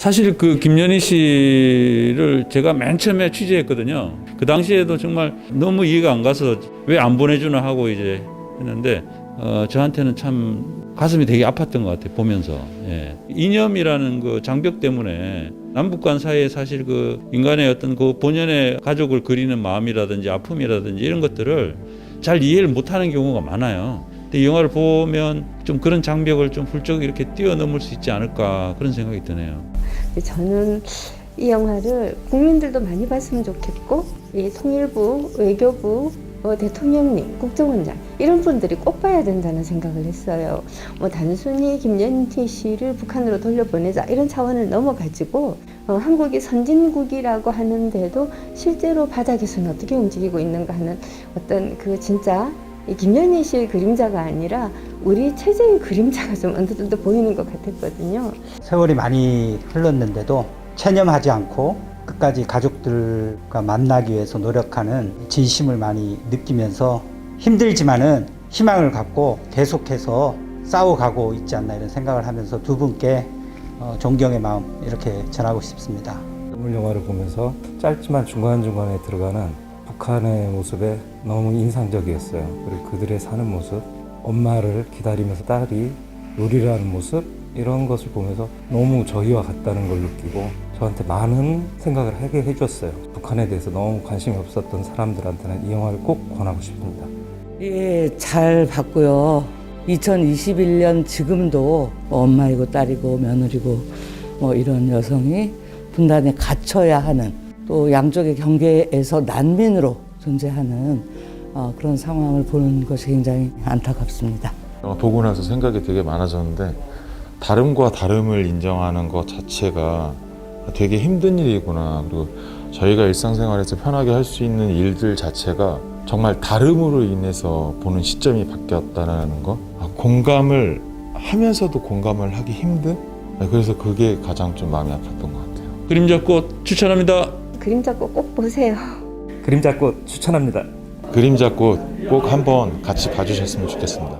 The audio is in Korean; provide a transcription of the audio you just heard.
사실 그 김연희 씨를 제가 맨 처음에 취재했거든요. 그 당시에도 정말 너무 이해가 안 가서 왜 안 보내주나 하고 이제 했는데 어, 저한테는 참 가슴이 되게 아팠던 것 같아요 보면서 예. 이념이라는 그 장벽 때문에 남북 간 사이에 사실 그 인간의 어떤 그 본연의 가족을 그리는 마음이라든지 아픔이라든지 이런 것들을 잘 이해를 못하는 경우가 많아요. 근데 이 영화를 보면 좀 그런 장벽을 좀 훌쩍 이렇게 뛰어넘을 수 있지 않을까 그런 생각이 드네요. 저는 이 영화를 국민들도 많이 봤으면 좋겠고 이 통일부, 외교부, 어, 대통령님, 국정원장 이런 분들이 꼭 봐야 된다는 생각을 했어요. 뭐 단순히 김연희 씨를 북한으로 돌려보내자 이런 차원을 넘어가지고 어, 한국이 선진국이라고 하는데도 실제로 바닥에서는 어떻게 움직이고 있는가 하는 어떤 그 진짜 이 김연희 씨의 그림자가 아니라 우리 체제의 그림자가 좀 어느 정도 보이는 것 같았거든요. 세월이 많이 흘렀는데도 체념하지 않고 끝까지 가족들과 만나기 위해서 노력하는 진심을 많이 느끼면서 힘들지만은 희망을 갖고 계속해서 싸워가고 있지 않나 이런 생각을 하면서 두 분께 어, 존경의 마음 이렇게 전하고 싶습니다. 인물 영화를 보면서 짧지만 중간중간에 들어가는 북한의 모습에 너무 인상적이었어요. 그리고 그들의 사는 모습, 엄마를 기다리면서 딸이 요리를 하는 모습, 이런 것을 보면서 너무 저희와 같다는 걸 느끼고 저한테 많은 생각을 하게 해줬어요. 북한에 대해서 너무 관심이 없었던 사람들한테는 이 영화를 꼭 권하고 싶습니다. 예, 잘 봤고요. 2021년 지금도 뭐 엄마이고 딸이고 며느리고 뭐 이런 여성이 분단에 갇혀야 하는 또 양쪽의 경계에서 난민으로 존재하는 어, 그런 상황을 보는 것이 굉장히 안타깝습니다. 어, 보고 나서 생각이 되게 많아졌는데 다름과 다름을 인정하는 것 자체가 되게 힘든 일이구나. 그리고 저희가 일상생활에서 편하게 할 수 있는 일들 자체가 정말 다름으로 인해서 보는 시점이 바뀌었다는 거. 아, 공감을 하면서도 공감을 하기 힘든? 네, 그래서 그게 가장 좀 마음이 아팠던 것 같아요. 그림자꽃 추천합니다. 그림자 꼭 보세요. 그림자꽃 추천합니다. 그림자꽃 꼭 한번 같이 봐주셨으면 좋겠습니다.